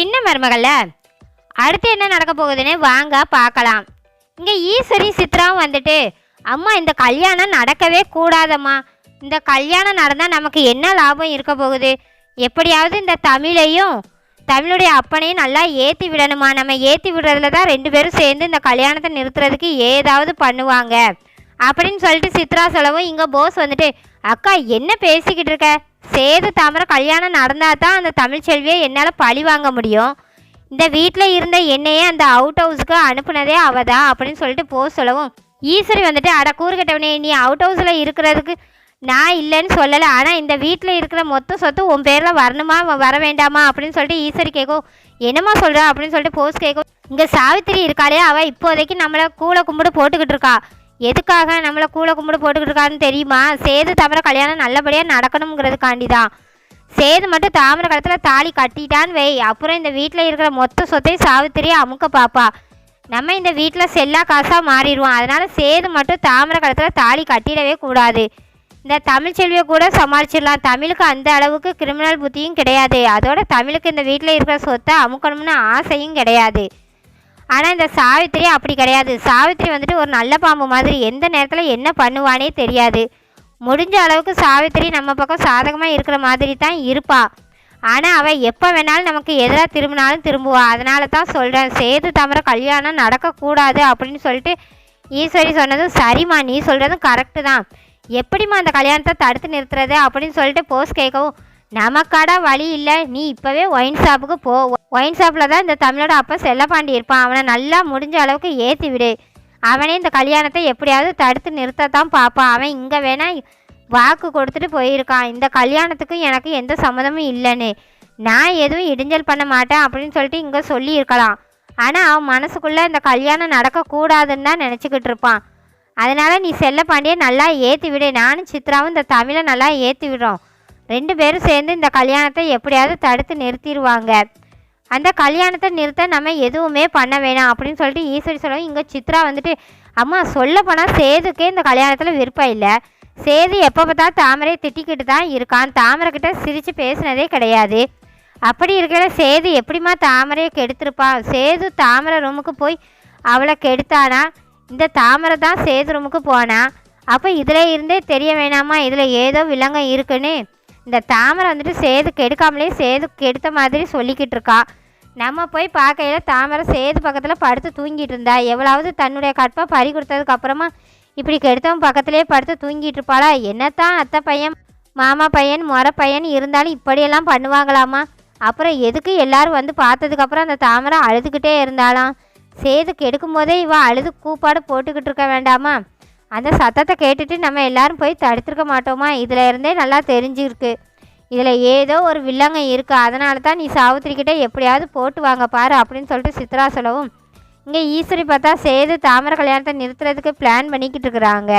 சின்ன மருமகள்ல அடுத்து என்ன நடக்க போகுதுன்னு வாங்க பார்க்கலாம். இங்கே ஈஸ்வரி சித்ராவும் வந்துட்டு அம்மா இந்த கல்யாணம் நடக்கவே கூடாதம்மா. இந்த கல்யாணம் நடந்தால் நமக்கு என்ன லாபம் இருக்க போகுது? எப்படியாவது இந்த தமிழையும் தமிழுடைய அப்பனையும் நல்லா ஏற்றி விடணுமா? நம்ம ஏற்றி விடுறதுல தான் ரெண்டு பேரும் சேர்ந்து இந்த கல்யாணத்தை நிறுத்துறதுக்கு ஏதாவது பண்ணுவாங்க. அப்படின்னு சொல்லிட்டு சித்ரா சொல்லவும் இங்கே போஸ் வந்துட்டு அக்கா என்ன பேசிக்கிட்டு இருக்க? சேது தாமரை கல்யாணம் நடந்தால் தான் அந்த தமிழ்ச்செல்வியை என்னால் பழி வாங்க முடியும். இந்த வீட்டில் இருந்த என்னையே அந்த அவுட் ஹவுஸுக்கு அனுப்புனதே அவ தான் அப்படின்னு சொல்லிட்டு போக சொல்லவும். ஈஸ்வரி வந்துட்டு அட கூறுகட்டவனே நீ அவுட் ஹவுஸில் இருக்கிறதுக்கு நான் இல்லைன்னு சொல்லலை. ஆனால் இந்த வீட்டில் இருக்கிற மொத்த சொத்து உன் பேரில் வரணுமா வர வேண்டாமா? அப்படின்னு சொல்லிட்டு ஈஸ்வரி கேட்கும் என்னம்மா சொல்கிறா அப்படின்னு சொல்லிட்டு போஸ் கேட்கும் இங்கே சாவித்திரி இருக்காளே அவள் இப்போதைக்கு நம்மளை கூலை கும்பிடு போட்டுக்கிட்டு இருக்கா. எதுக்காக நம்மளை கூளை கும்பிடு போட்டுக்கிட்டு இருக்கான்னு தெரியுமா? சேது தவிர கல்யாணம் நல்லபடியாக நடக்கணுங்கிறதுக்காண்டி தான் சேது மட்டும் தாமிர காலத்தில் தாலி கட்டிட்டான்னு வை. அப்புறம் இந்த வீட்டில் இருக்கிற மொத்த சொத்தையும் சாவித்திரியை அமுக்க பாப்பா. நம்ம இந்த வீட்டில் செல்லா காசாக மாறிடுவோம். அதனால் சேது மட்டும் தாமிர காலத்தில் தாலி கட்டிடவே கூடாது. இந்த தமிழ் செல்வியை கூட சமாளிச்சிடலாம். தமிழுக்கு அந்த அளவுக்கு கிரிமினல் புத்தியும் கிடையாது. அதோட தமிழுக்கு இந்த வீட்டில் இருக்கிற சொத்தை அமுக்கணும்னு ஆசையும் கிடையாது. ஆனால் இந்த சாவித்திரி அப்படி கிடையாது. சாவித்திரி வந்துட்டு ஒரு நல்ல பாம்பு மாதிரி எந்த நேரத்தில் என்ன பண்ணுவானே தெரியாது. முடிஞ்ச அளவுக்கு சாவித்திரி நம்ம பக்கம் சாதகமாக இருக்கிற மாதிரி தான் இருப்பாள் ஆனால் அவள் எப்போ வேணாலும் நமக்கு எதிராக திரும்பினாலும் திரும்புவா. அதனால தான் சொல்கிறேன் சேது தவிர கல்யாணம் நடக்கக்கூடாது அப்படின்னு சொல்லிட்டு ஈஸ்வரி சொன்னதும் சரிம்மா. நீ சொல்கிறதும் கரெக்டு தான். எப்படிம்மா அந்த கல்யாணத்தை தடுத்து நிறுத்துறது அப்படின்னு சொல்லிட்டு போஸ் கேட்கவும் நமக்காடா வழி இல்லை. நீ இப்போவே ஒயின் ஷாப்புக்கு போ. ஒயின் ஷாப்பில் தான் இந்த தமிழோட அப்பா செல்லப்பாண்டி இருப்பான். அவனை நல்லா முடிஞ்ச அளவுக்கு ஏற்றி விடு. அவனே இந்த கல்யாணத்தை எப்படியாவது தடுத்து நிறுத்தத்தான் பார்ப்பான். அவன் இங்கே வேணா வாக்கு கொடுத்துட்டு போயிருக்கான். இந்த கல்யாணத்துக்கும் எனக்கு எந்த சம்மதமும் இல்லைன்னு. நான் எதுவும் இடிஞ்சல் பண்ண மாட்டேன் அப்படின்னு சொல்லிட்டு இங்கே சொல்லியிருக்கலாம். ஆனால் அவன் மனசுக்குள்ளே இந்த கல்யாணம் நடக்கக்கூடாதுன்னு தான் நினச்சிக்கிட்டு இருப்பான். அதனால நீ செல்லப்பாண்டியை நல்லா ஏற்றி விடு. நானும் சித்ராவும் இந்த தமிழை நல்லா ஏற்றி விடுறோம். ரெண்டு பேரும் சேர்ந்து இந்த கல்யாணத்தை எப்படியாவது தடுத்து நிறுத்திடுவாங்க. அந்த கல்யாணத்தை நிறுத்த நம்ம எதுவுமே பண்ண வேணாம் அப்படின்னு சொல்லிட்டு ஈஸ்வரி சொல்லவும் இங்கே சித்ரா வந்துட்டு அம்மா சொல்ல போனால் சேதுக்கே இந்த கல்யாணத்தில் விருப்பம் இல்லை. சேது எப்போ பார்த்தா தாமரை திட்டிக்கிட்டு தான் இருக்கான். தாமரைக்கிட்ட சிரித்து பேசினதே கிடையாது. அப்படி இருக்கிற சேது எப்படிம்மா தாமரையை கெடுத்திருப்பான் சேது தாமரை ரூமுக்கு போய் அவளை கெடுத்தானா? இந்த தாமரை தான் சேது ரூமுக்கு போனா? அப்போ இதில் இருந்தே தெரிய வேணாமா? இதில் ஏதோ விலங்கம் இருக்குன்னு. இந்த தாமரை வந்துட்டு சேது கெடுக்காமலே சேது கெடுத்த மாதிரி சொல்லிக்கிட்டு இருக்கா. நம்ம போய் பார்க்கையில தாமரை சேது பக்கத்தில் படுத்து தூங்கிட்டு இருந்தா. எவ்வளவு தன்னுடைய கற்பை பறி கொடுத்ததுக்கு அப்புறமா இப்படி கெடுத்தவன் பக்கத்திலே படுத்து தூங்கிட்டு இருப்பாளா? என்னத்தான் அத்தை பையன் மாமா பையன் முறை பையன் இருந்தாலும் இப்படியெல்லாம் பண்ணுவாங்களாமா? அப்புறம் எதுக்கு எல்லாரும் வந்து பார்த்ததுக்கப்புறம் அந்த தாமரை அழுதுகிட்டே இருந்தாலாம் சேது கெடுக்கும்போதே போதே அழுது கூப்பாடு போட்டுக்கிட்டு இருக்க வேண்டாமா? அந்த சத்தத்தை கேட்டுட்டு நம்ம எல்லாரும் போய் தடுத்துருக்க மாட்டோமா? இதில் இருந்தே நல்லா தெரிஞ்சிருக்கு. இதில் ஏதோ ஒரு வில்லங்க இருக்கு. அதனால தான் நீ சாவித்திரிக்கிட்ட எப்படியாவது போட்டு வாங்க பாரு அப்படின்னு சொல்லிட்டு சித்ரா சொல்லவும் இங்கே ஈஸ்வரி பார்த்தா சேது தாமரை கல்யாணத்தை நிறுத்துறதுக்கு பிளான் பண்ணிக்கிட்டு இருக்கிறாங்க.